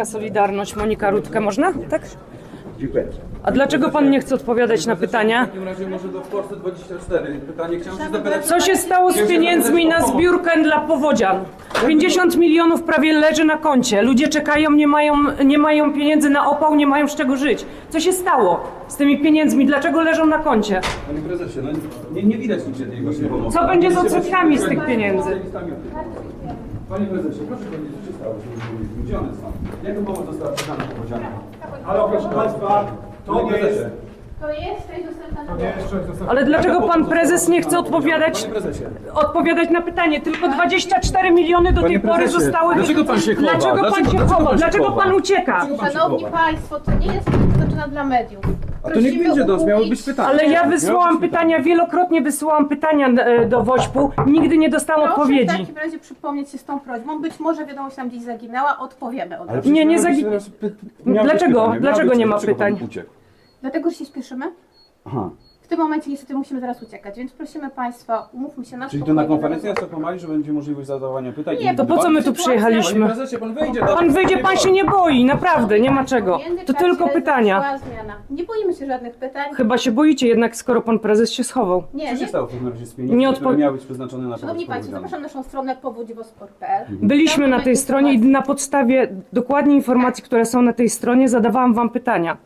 Polska Solidarność, Monika Rutkę, można? Tak? Dziękuję. A dlaczego pan nie chce odpowiadać na pytania? W takim razie może do Polsce 24. Pytanie chciałem się zapytać. Co się stało z pieniędzmi na zbiórkę dla powodzian? 50 milionów prawie leży na koncie. Ludzie czekają, nie mają, nie mają pieniędzy na opał, nie mają z czego żyć. Co się stało z tymi pieniędzmi? Dlaczego leżą na koncie? Panie prezesie, no nie, nie widać niczego tej właśnie pomocy. Co będzie z odsetkami z tych pieniędzy? Panie prezesie, proszę powiedzieć, co się stało, żeby gdzie one są? Jaką pomoc została przekazana powodziana? Ale proszę Państwa, to nie jest, To jest część dostępna na. Ale dlaczego pan prezes nie chce odpowiadać, Panie prezesie, odpowiadać na pytanie? Tylko 24 miliony do tej Panie pory prezesie, zostały... dlaczego pan się chowa? Dlaczego pan Dlaczego- się dlaczego chowa? się Dlaczego chowa? pan ucieka? Szanowni? Państwo, to nie jest część dostępna dla mediów. A to niech Prosimy będzie do nas, miało umówić- być pytanie. Ale ja Miało wysłałam być pytania, wielokrotnie wysyłałam pytania e, do Wośpu, nigdy nie dostałam Proszę w odpowiedzi. takim razie przypomnieć się z tą prośbą. Być może wiadomość nam gdzieś zaginęła, odpowiemy od Ale razu. Nie, nie zagi- teraz py- być Dlaczego? Dlaczego być- nie ma dlaczego pan pytań? uciekł? Dlatego, że się spieszymy. Aha, tym momencie niestety musimy zaraz uciekać, więc prosimy Państwa, umówmy się na czyli to na spokojnie, konferencji na nas okłamali, że będzie możliwość zadawania pytań? Nie, To po co my tu Panie przyjechaliśmy? prezesie, pan wyjdzie. Pan wyjdzie, pan się nie boi, naprawdę, nie ma czego. W To międzyczasie tylko pytania. zmiana. Nie boimy się żadnych pytań. Chyba się boicie jednak, skoro pan prezes się schował. Nie, Co się nie. stało w razie z Nie pieniędzmi, odpo- które miały być przeznaczone na Szanowni pomoc Państwo, zapraszam na naszą stronę powodziwosport.pl. Byliśmy na tej stronie i na podstawie dokładnie informacji, które są na tej stronie, zadawałam wam pytania.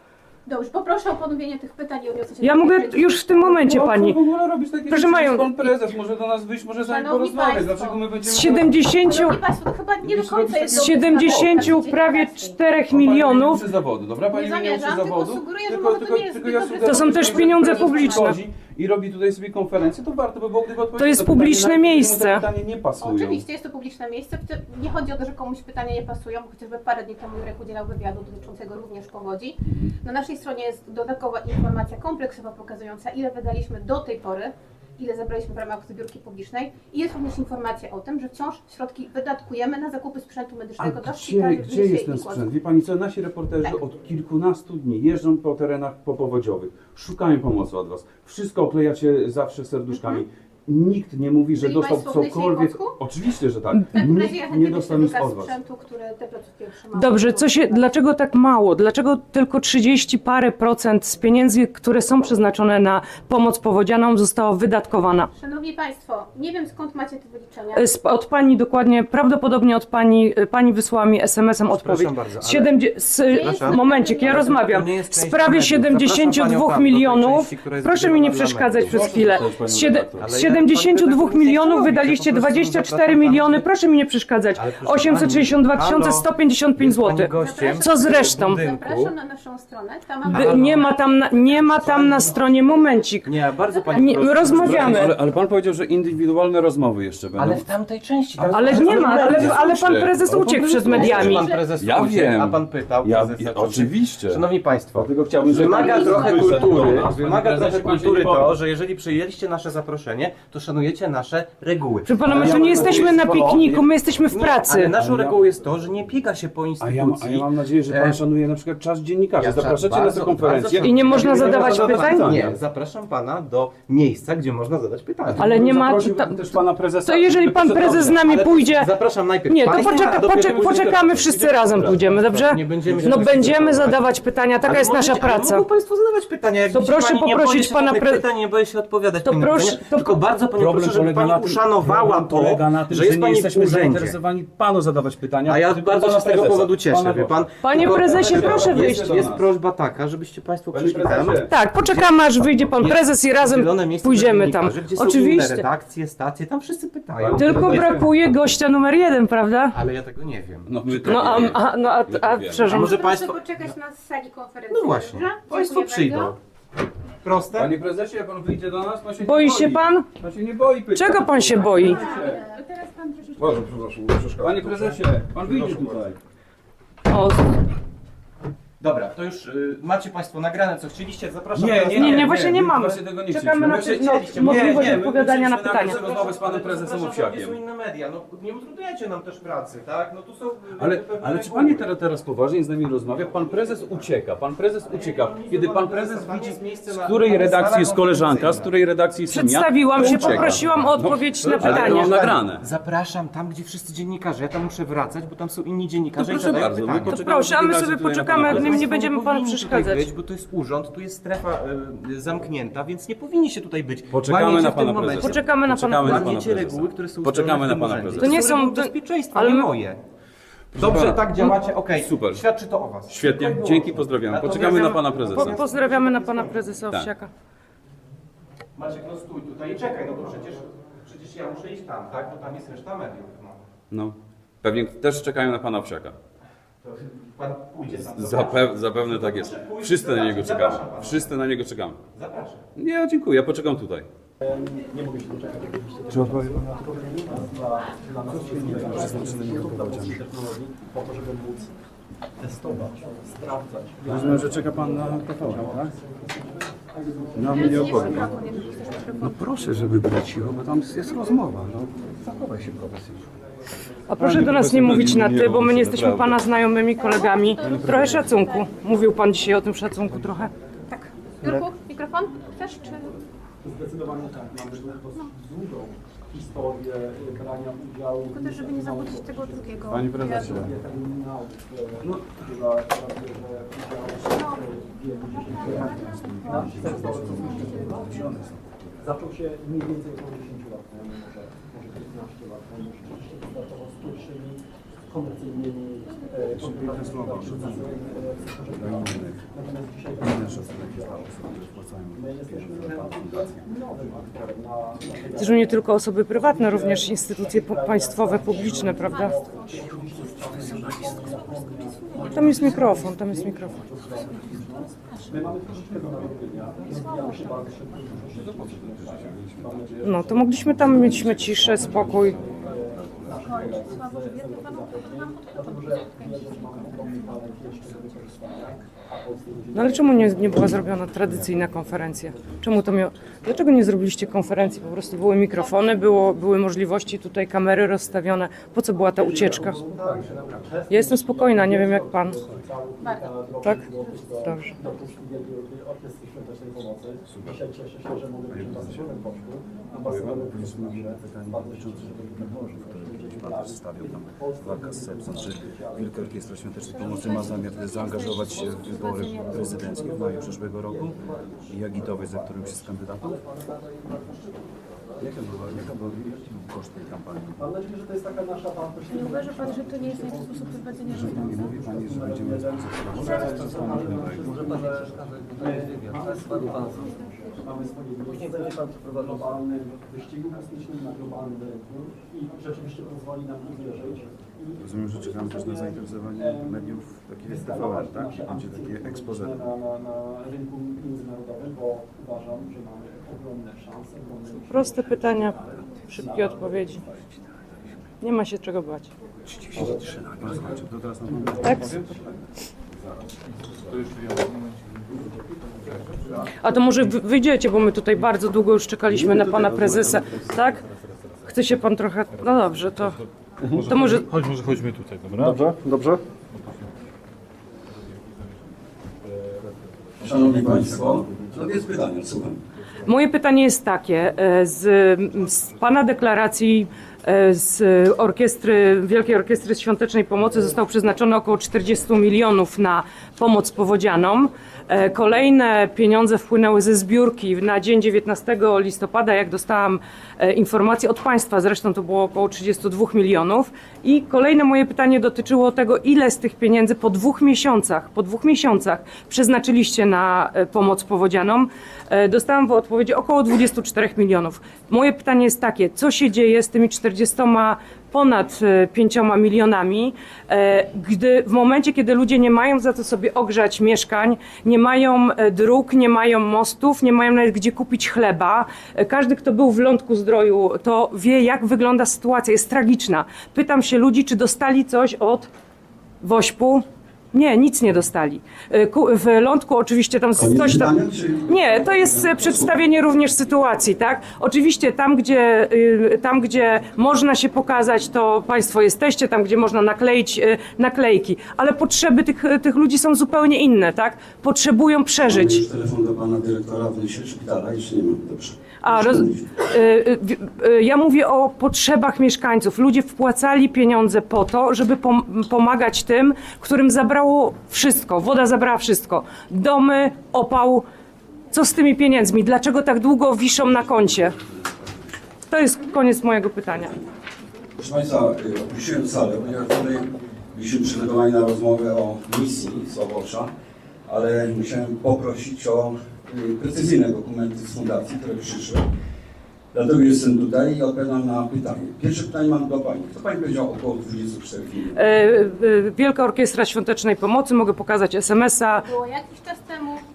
Dobrze, poproszę o pomówienie tych pytań i odniosę się Ja do mogę już w tym momencie, No, pani. co w ogóle robisz takie Proszę rzeczy? mają- Pan prezes może do nas wyjść, może z nami Szanowni porozmawiać. państwo, Dlaczego my będziemy... Z 70, Szanowni Państwo, to chyba nie do końca jest z dobry 70 standard prawie dziennikarskiej. 4 Pani milionów Nie zawodu, dobra? Pani Nie nie zamierzam, uczy tylko zawodu. sugeruję, że może to nie jest zbyt To są też pieniądze publiczne. I robi tutaj sobie konferencję, to warto by było, gdyby odpowiedzieć To jest na pytanie, publiczne na które mu miejsce. te pytanie nie pasują. Oczywiście jest to publiczne miejsce. Nie chodzi o to, że komuś pytania nie pasują, bo chociażby parę dni temu Jurek udzielał wywiadu dotyczącego również powodzi. Na naszej stronie jest dodatkowa informacja kompleksowa pokazująca, ile wydaliśmy do tej pory, ile zebraliśmy w ramach zbiórki publicznej i jest również informacja o tym, że wciąż środki wydatkujemy na zakupy sprzętu A medycznego do gdzie, szpitali gdzie jest ten sprzęt? Wie Pani co, nasi reporterzy Tak. od kilkunastu dni jeżdżą po terenach popowodziowych, szukają pomocy od Was. Wszystko oklejacie zawsze serduszkami. Nikt nie mówi, że Czyli dostał państwo cokolwiek. Oczywiście, że tak. W takim razie ja Nikt chętnie nie dostał nic od Was. sprzętu, który te placówki otrzymały. Dobrze, co się, dlaczego tak mało? Dlaczego tylko 30 parę procent z pieniędzy, które są przeznaczone na pomoc powodzianom zostało wydatkowana? Szanowni Państwo, nie wiem skąd macie te wyliczenia. Z- Od pani dokładnie, prawdopodobnie od pani, e, pani wysłała mi SMS-em odpowiedź. bardzo, Z ale- 70, z, Przepraszam. momencik, ja Ale rozmawiam. to nie jest W część sprawie mediów. Zapraszam 72 panią tam, do tej milionów, części, która jest proszę mi nie wydawana dla przeszkadzać mediów. przez Proszę chwilę. panią Z. Ale ja- 72 pan prezes milionów wydaliście robi, po prostu 24 zapraszam miliony, proszę mi nie przeszkadzać. Ale proszę 862 pani, halo, 155 jest pani zł. Co z resztą? budynku. Zapraszam na naszą stronę. Tam mamy By- Nie ma tam, na, nie ma tam na stronie, momencik. Nie, bardzo pani Nie, proszę. rozmawiamy. Ale, ale Pan powiedział, że indywidualne rozmowy jeszcze będą. Ale w tamtej części. tam- Ale nie ma, ale, ale pan prezes uciekł przed mediami. Pan prezes Ja wiem. A pan pytał. Ja, prezesa, ja, czy- oczywiście. Szanowni Państwo, Dlatego chciałbym, żeby wymaga trochę kultury, wymaga trochę kultury to, że jeżeli przyjęliście nasze zaproszenie, to szanujecie nasze reguły. Proszę pana, my tu ja nie jesteśmy nadzieję, na że- pikniku, my jesteśmy w Nie, pracy. Ale naszą Ale ja- regułą jest to, że nie biega się po A ja, instytucji. a ja mam nadzieję, że Pan E, szanuje na przykład czas dziennikarzy. Ja Zapraszacie bardzo- na konferencję. bardzo- I nie można zadawać można pytań? Nie, zapraszam pana do miejsca, gdzie można zadać pytania. Ale nie ma- też Pana prezesa. To jeżeli pan prezes z nami Ale pójdzie... Zapraszam najpierw Nie, to państwa, poczeka, a dopiero poczek, później- poczekamy, wszyscy razem pójdziemy, dobrze? Nie będziemy się No wszyscy będziemy zadawać. zadawać pytania, taka Ale jest nasza ale praca. Mogą Państwo zadawać pytania. Jak To widzi proszę pani, nie poprosić się pana żadnych pre- pytań, nie boję się odpowiadać To pani na proszę- pytania, to- tylko bardzo Panią proszę, żeby polega Pani na tym, uszanowała problem to, polega na tym, że jest nie Pani w jesteśmy urzędzie. zainteresowani Panu zadawać pytania. A ja tylko bardzo pana się z tego prezesa. powodu cieszę, Pana wie Pan. Panie Tylko- prezesie, proszę jest, wyjść. Jest prośba taka, żebyście Państwo przyszli tam. Tak, poczekamy aż wyjdzie pan prezes i razem Zielone miejsce pójdziemy dla tam. dziennikarzy, Gdzie są inne Oczywiście. redakcje, stacje, tam wszyscy pytają. Tylko brakuje gościa numer jeden, prawda? Ale ja tego nie wiem. No, my No a, a, no, a, a, A przepraszam. może Proszę Państwo... poczekać na sali konferencji. No właśnie? Państwo przyjdą. Proste? Panie prezesie, jak Pan wyjdzie do nas, Pan się Boi nie się boi. pan? Pan się nie boi pytań. Czego pan się boi? Przepraszam, Panie prezesie, Pan wyjdzie tutaj. O, Dobra, to już y, macie Państwo nagrane, co chcieliście, zapraszam Nie, teraz nie, na- Nie, nie, właśnie nie mamy. Właśnie tego nie Czekamy chcieliśmy. na My chcieliśmy- no, nie, możliwość nie, my odpowiadania na chcieliśmy pytania. nagrać rozmowę z panem prezesem Nie są Owsiakiem. inne media, no nie utrudniajcie nam też pracy, tak? No tu są y, Ale, pewne ale czy reguły. pani teraz, teraz poważnie z nami rozmawia? Pan prezes ucieka, pan prezes ucieka. Kiedy pan prezes widzi, jest z której redakcji jest koleżanka, z której redakcji jestem ja, Przedstawiłam to się, ucieka. poprosiłam o odpowiedź na ale to pytanie. mam nagrane. Zapraszam tam, gdzie wszyscy dziennikarze. Ja tam muszę wracać, bo tam są inni To dziennikarze i proszę zadają bardzo, my pytania. poczekamy proszę, a my sobie tutaj poczekamy, jak prezesa. nie będziemy panu powinni przeszkadzać. Tutaj być, bo to jest urząd, tu jest strefa y, zamknięta, więc nie powinni się tutaj być. Poczekamy Łamiecie na w tym pana momencie- prezesa. Poczekamy na pana Poczekamy na pana Łamiecie prezesa. reguły, które są Poczekamy ustalone w na tym pana urzędzie. prezesa. To nie są są- reguły to- bezpieczeństwa, ale nie my- moje. Dobrze, pana. tak działacie, okej. Super. Świadczy to o was. Świetnie, dzięki, pozdrawiam. Poczekamy na pana Po, prezesa. pozdrawiamy na pana prezesa Tak. Owsiaka. Maciek, no stój tutaj i czekaj, no bo przecież, przecież ja muszę iść tam, tak? Bo tam jest reszta mediów. No. No. Pewnie też czekają na pana Owsiaka. To pan pójdzie tam. Zape zapewne tak jest. Wszyscy na niego czekamy. Wszyscy na niego czekamy. Zapraszam. Nie, dziękuję, ja poczekam tutaj. po to, żeby móc testować, sprawdzać. Rozumiem, że czeka pan na TVN, tak? Na mnie opowie pan. No proszę, żeby być cicho, bo tam jest rozmowa. No, zachowaj się profesjonalnie. A proszę do nas nie mówić na ty, bo my nie jesteśmy pana znajomymi kolegami. Trochę szacunku. Mówił pan dzisiaj o tym szacunku trochę. Tak. Jurku, mikrofon? Chcesz czy... Zdecydowanie tak. Mamy dość długą historię brania udziału Tylko też, żeby nie zabudzić tego drugiego. Panie prezesie. e, no, kosmiczny zaczął się mniej więcej około 10 lat tej Zresztą nie tylko osoby prywatne, również instytucje państwowe, publiczne, prawda? Tam jest mikrofon, tam jest mikrofon. No to mogliśmy tam mieć ciszę, spokój. Dlatego, że wiele że mamy ogromny No ale czemu nie, nie była zrobiona tradycyjna konferencja? Czemu to miało... Dlaczego nie zrobiliście konferencji? Po prostu były mikrofony, było, były możliwości, tutaj kamery rozstawione. Po co była ta ucieczka? Ja jestem spokojna, nie wiem jak pan. Tak? Dobrze. Dzisiaj cieszę się, że mogę być ambasadorem Bożku. Ambasadorem pan stawiał tam walka z Sepsem. Czy Wielka Orkiestra Świątecznej Pomocy ma zamiar zaangażować się w wybory prezydenckie w maju przyszłego roku i agitować za którymś z kandydatów? Jaka była, jaka była koszt tej kampanii? Mam nadzieję, że to jest taka nasza wartość. Nie uważa pan, że to nie jest najlepszy sposób prowadzenia? Nie mówi Pani, że będziemy sprawozdawać z Pani Królewego. Mamy swoje miejsce w globalnym wyścigu kosmicznym na globalnym rynku i rzeczywiście pozwoli nam uwierzyć. Rozumiem, że czekamy też na zainteresowanie mediów takich jak TVN, tak? Będzie takie expose. na, rynku międzynarodowym, bo uważam, że mamy Proste pytania, szybkie odpowiedzi. Nie ma się czego bać. No słuchajcie, to teraz na pewno Tak? A to może wy- wyjdziecie, bo my tutaj bardzo długo już czekaliśmy na pana prezesa, tak? Chce się pan trochę. No dobrze, to. To może. Chodź, może chodźmy tutaj, dobra? Dobrze, dobrze. Szanowni Państwo, no jest pytanie, słucham. Moje pytanie jest takie. e, Z, z Pana deklaracji z orkiestry, Wielkiej Orkiestry Świątecznej Pomocy zostało przeznaczone około 40 milionów na pomoc powodzianom. E, Kolejne pieniądze wpłynęły ze zbiórki na dzień 19 listopada, jak dostałam e, informację od Państwa, zresztą to było około 32 milionów. I kolejne moje pytanie dotyczyło tego, ile z tych pieniędzy po dwóch miesiącach, po dwóch miesiącach przeznaczyliście na e, pomoc powodzianom. E, Dostałam w odpowiedzi około 24 milionów. Moje pytanie jest takie, co się dzieje z tymi 40 ponad 5 milionami, e, gdy w momencie, kiedy ludzie nie mają za co sobie ogrzać mieszkań, nie mają e, dróg, nie mają mostów, nie mają nawet gdzie kupić chleba. E, Każdy, kto był w Lądku Zdroju, to wie, jak wygląda sytuacja. Jest tragiczna. Pytam się ludzi, czy dostali coś od Wośpu, Nie, nic nie dostali. Ku- W lądku oczywiście tam coś tam. Nie, to jest e, przedstawienie również sytuacji, tak? Oczywiście tam gdzie, y, tam, gdzie można się pokazać, to Państwo jesteście, tam, gdzie można nakleić y, naklejki, ale potrzeby tych, tych ludzi są zupełnie inne, tak? Potrzebują przeżyć. już telefon do pana dyrektora w szpitala, jeszcze nie mam, dobrze. A, roz, y, y, y, ja mówię o potrzebach mieszkańców. Ludzie wpłacali pieniądze po to, żeby pom pomagać tym, którym zabrało wszystko. Woda zabrała wszystko. Domy, opał. Co z tymi pieniędzmi? Dlaczego tak długo wiszą na koncie? To jest koniec mojego pytania. Proszę Państwa, opuściłem salę, ponieważ tutaj byliśmy przygotowani na rozmowę o misji z Owocza, ale musiałem poprosić o precyzyjne dokumenty z fundacji, które przyszły. Dlatego jestem tutaj i odpowiadam na pytanie. Pierwsze pytanie mam do Pani. Co Pani powiedział około 24 minut? E, e, Wielka Orkiestra Świątecznej Pomocy, mogę pokazać SMS-a. Było jakiś czas.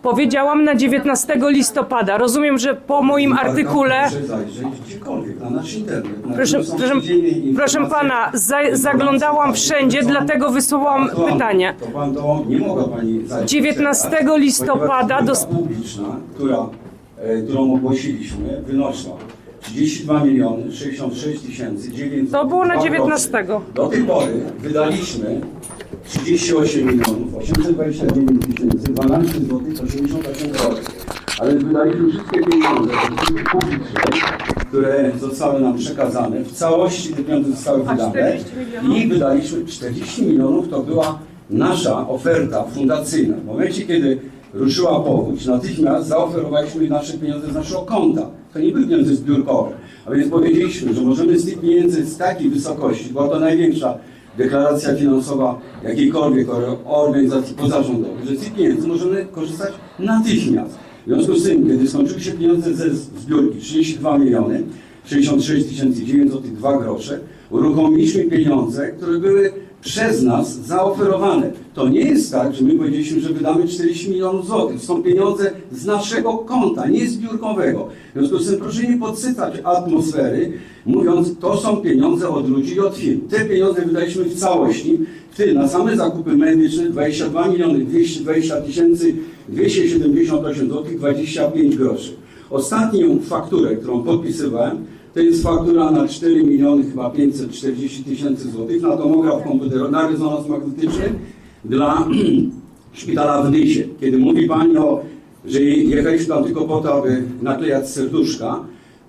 Powiedziałam na 19 listopada. Rozumiem, że po moim artykule. Proszę zajrzeć gdziekolwiek, na nasz internet. Na Proszę, są proszę, codziennie proszę informacje- pana, za, zaglądałam wszędzie, dlatego wysłałam To pan- pytanie. To pan to nie mogła pani zajrzeć. 19 teraz, listopada ponieważ do- spółka publiczna, która, e, którą ogłosiliśmy, wynoszła 32 miliony 66 tysięcy 900. To było na 19. Do tej pory wydaliśmy 38 milionów 829 tysięcy 12 zł 88 groszy. Ale wydaliśmy wszystkie pieniądze publiczne, które zostały nam przekazane. W całości te pieniądze zostały wydane 40 milionów? i wydaliśmy 40 milionów. To była nasza oferta fundacyjna. W momencie, kiedy ruszyła powódź, natychmiast zaoferowaliśmy nasze pieniądze z naszego konta. To nie były pieniądze zbiórkowe. A więc powiedzieliśmy, że możemy z tych pieniędzy z takiej wysokości, była to największa deklaracja finansowa jakiejkolwiek or- organizacji pozarządowej, że z tych pieniędzy możemy korzystać natychmiast. W związku z tym, kiedy skończyły się pieniądze ze zbiórki, 32 miliony, 66 902 grosze, uruchomiliśmy pieniądze, które były przez nas zaoferowane. To nie jest tak, że my powiedzieliśmy, że wydamy 40 milionów złotych. Są pieniądze z naszego konta, nie zbiórkowego. W związku z tym proszę nie podsycać atmosfery, mówiąc, to są pieniądze od ludzi i od firm. Te pieniądze wydaliśmy w całości, w tym na same zakupy medyczne 22 miliony 220 tysięcy 278 zł 25 groszy. Ostatnią fakturę, którą podpisywałem, to jest faktura na 4 miliony chyba 540 tysięcy złotych na tomograf komputerowy, na rezonans magnetyczny dla szpitala w Nysie. Kiedy mówi Pani o, że jechaliśmy tam tylko po to, aby naklejać serduszka,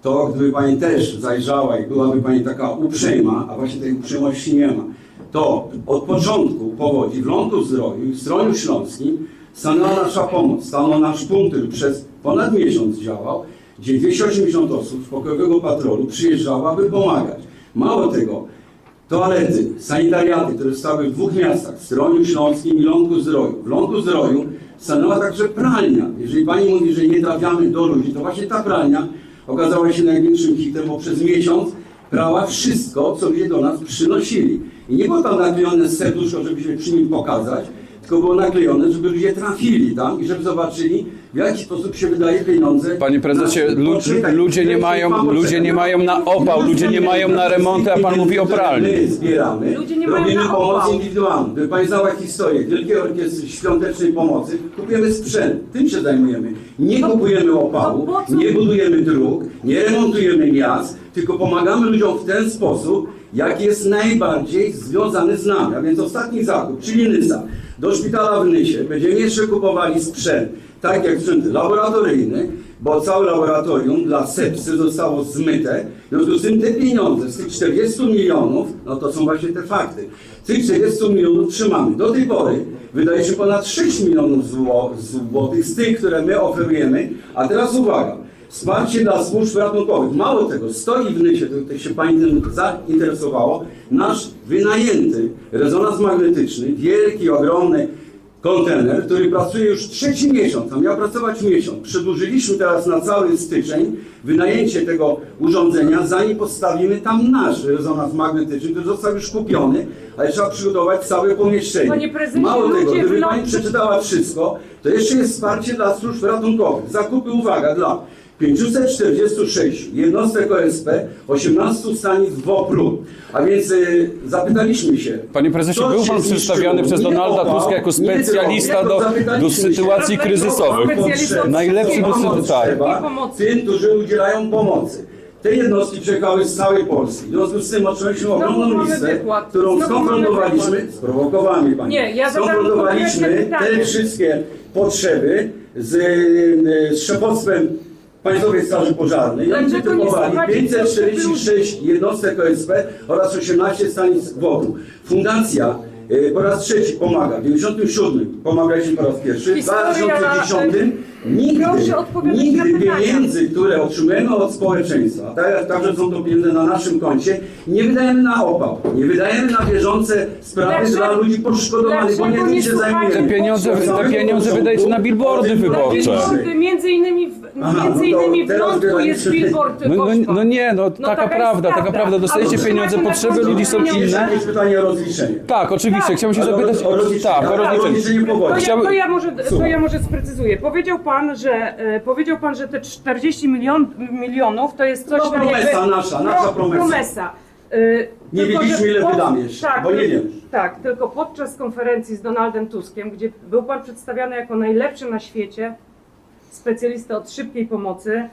to gdyby Pani też zajrzała i byłaby Pani taka uprzejma, a właśnie tej uprzejmości nie ma, to od początku powodzi w Lądu Zdroju i w Zdroju Śląskim stanęła nasza pomoc, stanął nasz punkt, który przez ponad miesiąc działał, gdzie 280 osób z pokojowego patrolu przyjeżdżało, aby pomagać. Mało tego, toalety, sanitariaty, które stały w dwóch miastach, w Stroniu Śląskim i Lądku Zdroju. W Lądku Zdroju stanęła także pralnia. Jeżeli Pani mówi, że nie trafiamy do ludzi, to właśnie ta pralnia okazała się największym hitem, bo przez miesiąc prała wszystko, co ludzie do nas przynosili. I nie było tam naklejone serduszko, żebyśmy przy nim pokazać, tylko było naklejone, żeby ludzie trafili tam i żeby zobaczyli, w jaki sposób się wydaje pieniądze. Panie prezesie, na- lu- Poczekaj, ludzie nie mają- ludzie nie mają na opał, ludzie nie mają na remonty, a pan mówi o pralni. My zbieramy, Ludzie nie mają robimy na pomoc opał. indywidualną. Gdyby Pani znała historię Wielkiej Orkiestry Świątecznej Pomocy, kupujemy sprzęt, tym się zajmujemy. Nie kupujemy opału, to po co- nie budujemy dróg, nie remontujemy miast, tylko pomagamy ludziom w ten sposób, jaki jest najbardziej związany z nami. A więc ostatni zakup, czyli Nysa, do szpitala w Nysie będziemy jeszcze kupowali sprzęt, tak jak sprzęt laboratoryjny, bo całe laboratorium dla sepsy zostało zmyte. W związku z tym te pieniądze z tych 40 milionów, no to są właśnie te fakty. Tych 40 milionów trzymamy. Do tej pory wydaliśmy ponad 6 milionów zło- złotych z tych, które my oferujemy. A teraz uwaga. Wsparcie dla służb ratunkowych. Mało tego, stoi w Nysie, tutaj się Pani tym zainteresowało, nasz wynajęty rezonans magnetyczny, wielki, ogromny kontener, który pracuje już trzeci miesiąc, a miał pracować miesiąc. Przedłużyliśmy teraz na cały styczeń wynajęcie tego urządzenia, zanim postawimy tam nasz rezonans magnetyczny, który został już kupiony, ale trzeba przygotować całe pomieszczenie. Mało tego, gdyby Pani przeczytała wszystko, to jeszcze jest wsparcie dla służb ratunkowych. Zakupy, uwaga, dla 546 jednostek OSP, 18 stanic WOPR-u. A więc y, zapytaliśmy się. Panie prezesie, co był się pan zniszczyło? przedstawiany przez Nie Donalda opał, Tuska jako nie specjalista do- zapytaliśmy do się, sytuacji co kryzysowych. Najlepszy do pomoc sytu- tak. trzeba Pomocy. Tym, którzy udzielają pomocy. Te jednostki przyjechały z całej Polski. W związku z tym otrzymaliśmy ogromną mamy listę, wykład. którą Znowu mamy skonfrontowaliśmy, wykład. Pani, Nie, ja zadam skonfrontowaliśmy konkretne pytanie. te wszystkie potrzeby z, y, z szefostwem Państwowej Straży Pożarnej. I oni wytypowali słuchacie 546 jednostek OSP oraz 18 stanic WOPR-u. Fundacja y, po raz trzeci pomaga. W 97 pomagaliśmy po raz pierwszy. W Historia, 2010 nigdy, Proszę odpowiadać na nigdy pytania. pieniędzy, które otrzymujemy od społeczeństwa, tak także są to pieniądze na naszym koncie, nie wydajemy na opał, nie wydajemy na bieżące sprawy Dlaczego- dla ludzi poszkodowanych, bo dlaczego nie nie tym się słuchacie- zajmujemy. Te pieniądze- te pieniądze wydajecie na billboardy wyborcze. między innymi w, Aha, między no to innymi w teraz Lądku jest billboard No, no, no nie, no, No taka taka jest prawda, taka prawda. prawda. Dostajecie pieniądze, na potrzeby koncie ludzi są pieniądze. inne. Jest pytanie o rozliczenie. Tak, oczywiście, Tak. chciałbym się Ale zapytać. o rozliczenie. Tak, o Tak, o rozliczenie. rozliczenie To powodzi. ja, Chciałbym- to, ja może, to ja może sprecyzuję. Powiedział pan, że e, powiedział pan, że te 40 milion, milionów to jest coś No, tam promesa jakby, nasza, nasza promesa. promesa. E, Nie tylko, wiedzieliśmy, że ile wydamy jeszcze, bo nie wiem. Tak, tylko podczas konferencji z Donaldem Tuskiem, gdzie był pan przedstawiany jako najlepszy na świecie specjalista od szybkiej pomocy,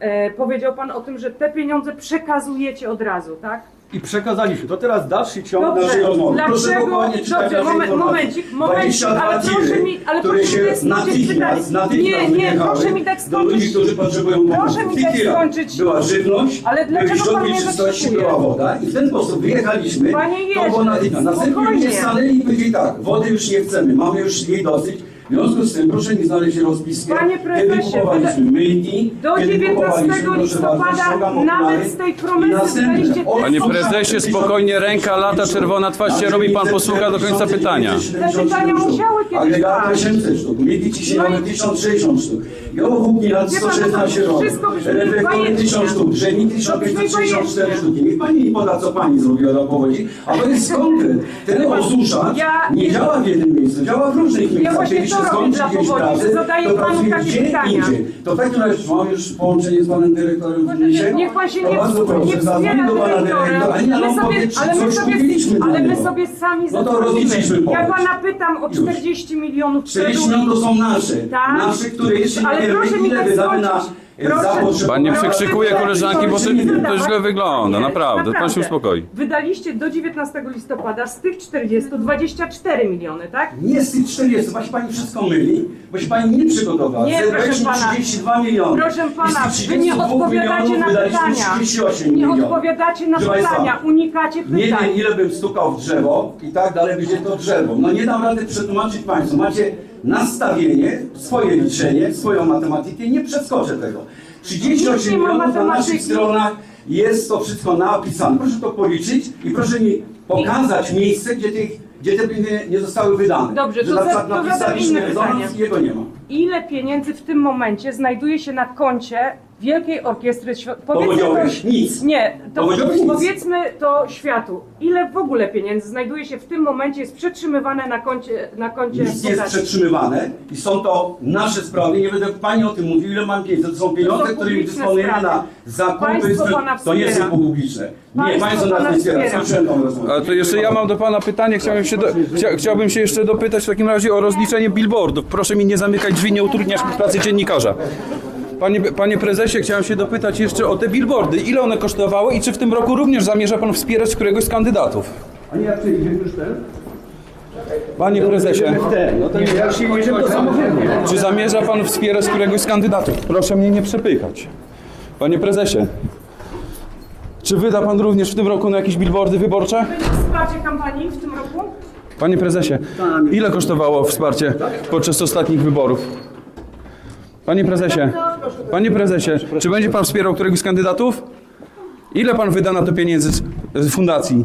e, powiedział pan o tym, że te pieniądze przekazujecie od razu, tak? I przekazaliśmy. To teraz dalszy ciąg Dobrze. naszej rozmowy. Proszę Dlaczego? Dobrze, nasze moment, informacje. momencik, momencik, 22 ale proszę tiry, mi, ale które proszę mi się dać skończyć natychmiast, pytanie. natychmiast Nie, nie, wyjechały proszę mi dać do ludzi, skończyć. którzy potrzebują pomocy. Proszę mi W dać skończyć. Była żywność, Ale dlaczego były środki mnie czystości, zatrzymuje? była woda i w ten sposób wyjechaliśmy. Panie to było Jerzy, natychmiast. Następnie spokojnie. ludzie stanęli i powiedzieli tak, wody już nie chcemy, mamy już jej dosyć. W związku z tym proszę mi znaleźć rozpiskę, Panie kiedy prezesie, kupowaliśmy myjki, do kiedy 19 kupowaliśmy, proszę listopada ściągam nawet okulary. z tej I promesy następne, od Panie 1000 prezesie, spokojnie, ręka lata, czerwona twarz się robi, pan posłucha do końca pytania. Te pytania musiały kiedyś Agregaty paść. 800 sztuk, miedzi ciśnieniowe No i- 1060 sztuk, jołówki nad Wie pan, 116 to rok, wszystko brzmi reflektory bajeczne. 1000 sztuk, drzewnik To brzmi 1564 bajeczne. sztuki. Niech pani mi poda, co pani zrobiła dla powodzi, a to jest konkret. Ten pan, osuszacz ja- nie działa w jednym miejscu, działa w różnych miejscach. właśnie Kiedy się to robię skończy dla gdzieś powodzi, pracę, że zadaję to panu pracuje takie gdzie pytania. indziej. To w takim razie mam już połączenie z panem dyrektorem w. Niech pan się To nie, bardzo proszę, nie zadzwoń wspiera do pana dyrektora, dyrektorem. nie, My on sobie, powie, czy ale my coś sobie, kupiliśmy ale dla my niego. sobie sami No to zadzwonimy. rozliczyliśmy Ja pomoc. pana pytam o Już. 40 milionów 40 celu. milionów to są nasze. Tak. Nasze, które jeszcze nie proszę mi ile wydamy na skończyć. e, Proszę. zapotrzebowanie. Pan nie przekrzykuje koleżanki, bo to, to źle wygląda, naprawdę. Pan się uspokoi. Wydaliście do 19 listopada z tych 40 24 miliony, tak? Nie z tych 40, właśnie pani wszystko myli, bo się pani nie przygotowała. Nie, Zebraliśmy proszę pana. 32 miliony. Proszę I z pana, tych wy nie 32 odpowiadacie milionów na wydaliśmy pytania. 38 Nie milionów. odpowiadacie na Proszę państwa, pytania, unikacie Nie pytań. wiem, ile bym stukał w drzewo i tak dalej będzie to drzewo. No nie dam rady przetłumaczyć Państwu. Macie nastawienie, swoje liczenie, swoją matematykę, nie przeskoczę tego. 38 Nikt nie milionów na naszych stronach jest to wszystko napisane. Proszę to policzyć i proszę mi pokazać miejsce, gdzie, tych, gdzie te pieniądze nie zostały wydane. Dobrze, Że to za- to zadam inne pytanie. jego nie ma. Ile pieniędzy w tym momencie znajduje się na koncie Wielkiej Orkiestry Światu? Powodziowych nic. Nie, to Powodziowych nic. powiedzmy to światu. Ile w ogóle pieniędzy znajduje się w tym momencie, jest przetrzymywane na koncie, na koncie Nic nie jest przetrzymywane i są to nasze sprawy. Nie będę Pani o tym mówił, ile mam pieniędzy. To są pieniądze, są którymi dysponujemy na zakupy. Państwo zbyt- pana to nie są publiczne. Nie, Państwo nas nie wspiera. to jeszcze ja mam do pana pytanie, chciałbym się, do, chcia, chciałbym się jeszcze dopytać w takim razie o rozliczenie billboardów. Proszę mi nie zamykać drzwi, nie utrudniać mi pracy dziennikarza. Panie, panie prezesie, chciałem się dopytać jeszcze o te billboardy. Ile one kosztowały i czy w tym roku również zamierza pan wspierać któregoś z kandydatów? A nie jak idziemy już ten? Panie prezesie, no to nie, jak się jedziemy to samochodnie. czy zamierza pan wspierać któregoś z kandydatów? Proszę mnie nie przepychać. Panie prezesie, czy wyda pan również w tym roku na jakieś billboardy wyborcze? Będzie wsparcie kampanii w tym roku? Panie prezesie, ile kosztowało wsparcie podczas ostatnich wyborów? Panie prezesie, panie prezesie, czy będzie pan wspierał któregoś z kandydatów? Ile pan wyda na to pieniędzy z- fundacji?